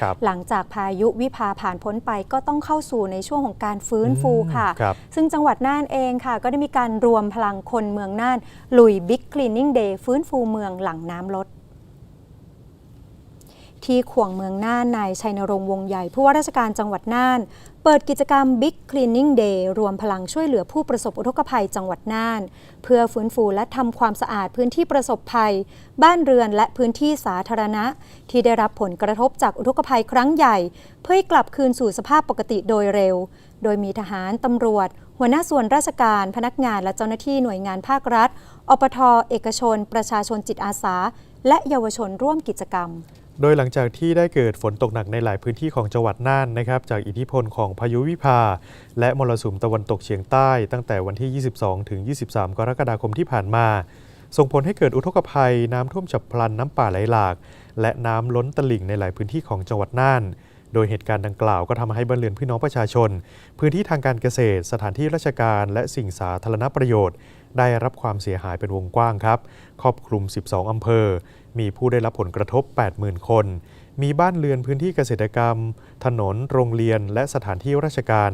ครับหลังจากพายุวิภาผ่านพ้นไปก็ต้องเข้าสู่ในช่วงของการฟื้นฟูค่ะครับซึ่งจังหวัดน่านเองค่ะ ก็ได้มีการรวมพลังคนเมืองน่าน ลุยบิ๊กคลีนนิ่งเดย์ฟื้นฟูเมืองหลังน้ำลด ที่ขวงเมืองน่านนายชัยนรงค์วงใหญ่ ผู้ว่าราชการจังหวัดน่าน เปิดกิจกรรม Big Cleaning Day รวมพลังช่วยเหลือผู้ประสบอุทกภัยจังหวัดน่าน เพื่อฟื้นฟูและทำความสะอาดพื้นที่ประสบภัย บ้านเรือนและพื้นที่สาธารณะ ที่ได้รับผลกระทบจากอุทกภัยครั้งใหญ่ เพื่อให้กลับคืนสู่สภาพปกติโดยเร็ว โดยมีทหารตำรวจ หัวหน้าส่วนราชการ พนักงานและเจ้าหน้าที่หน่วยงานภาครัฐอปทเอกชน ประชาชนจิตอาสา และเยาวชนร่วมกิจกรรม โดยหลังจากที่ได้เกิดฝนตกหนักในหลายพื้นที่ของจังหวัดน่านนะครับ จากอิทธิพลของพายุวิภา และมรสุมตะวันตกเฉียงใต้ ตั้งแต่วันที่ 22 ถึง 23 กรกฎาคมที่ผ่านมา ส่งผลให้เกิดอุทกภัย น้ำท่วมฉับพลันน้ำป่าไหลหลาก และน้ำล้นตลิ่งในหลายพื้นที่ของจังหวัดน่าน โดยเหตุการณ์ดังกล่าวก็ทำให้บ้านเรือนพี่น้องประชาชน พื้นที่ทางการเกษตร สถานที่ราชการและสิ่งสาธารณประโยชน์ ได้รับความเสียหายเป็นวงกว้างครับ ครอบคลุม 12 อำเภอ มีผู้ได้รับผลกระทบ 80,000 คน มีบ้านเรือนพื้นที่เกษตรกรรม ถนน โรงเรียน และสถานที่ราชการ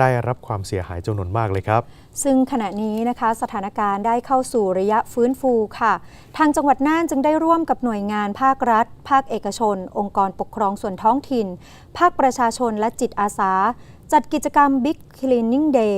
ได้รับความเสียหายจำนวนมากเลยครับ ซึ่งขณะนี้นะคะสถานการณ์ได้เข้าสู่ระยะฟื้นฟูค่ะ ทางจังหวัดน่านจึงได้ร่วมกับหน่วยงานภาครัฐ ภาคเอกชน องค์กรปกครองส่วนท้องถิ่น ภาคประชาชนและจิตอาสา จัดกิจกรรม Big Cleaning Day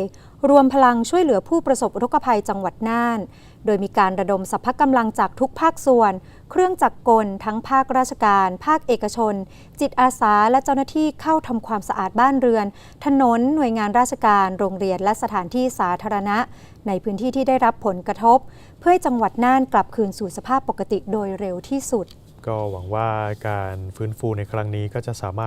รวมพลังช่วยเหลือผู้ประสบอุทกภัยจังหวัดน่าน โดยมีการระดมสรรพกำลังจากทุกภาคส่วน เครื่องจักรกล ทั้งภาคราชการ ภาคเอกชน จิตอาสาและเจ้าหน้าที่เข้าทำความสะอาดบ้านเรือน ถนน หน่วยงานราชการ โรงเรียน และสถานที่สาธารณะ ในพื้นที่ที่ได้รับผลกระทบ เพื่อให้จังหวัดน่านกลับคืนสู่สภาพปกติโดยเร็วที่สุด ก็หวังว่าการฟื้นฟูในครั้งนี้ก็จะสามารถ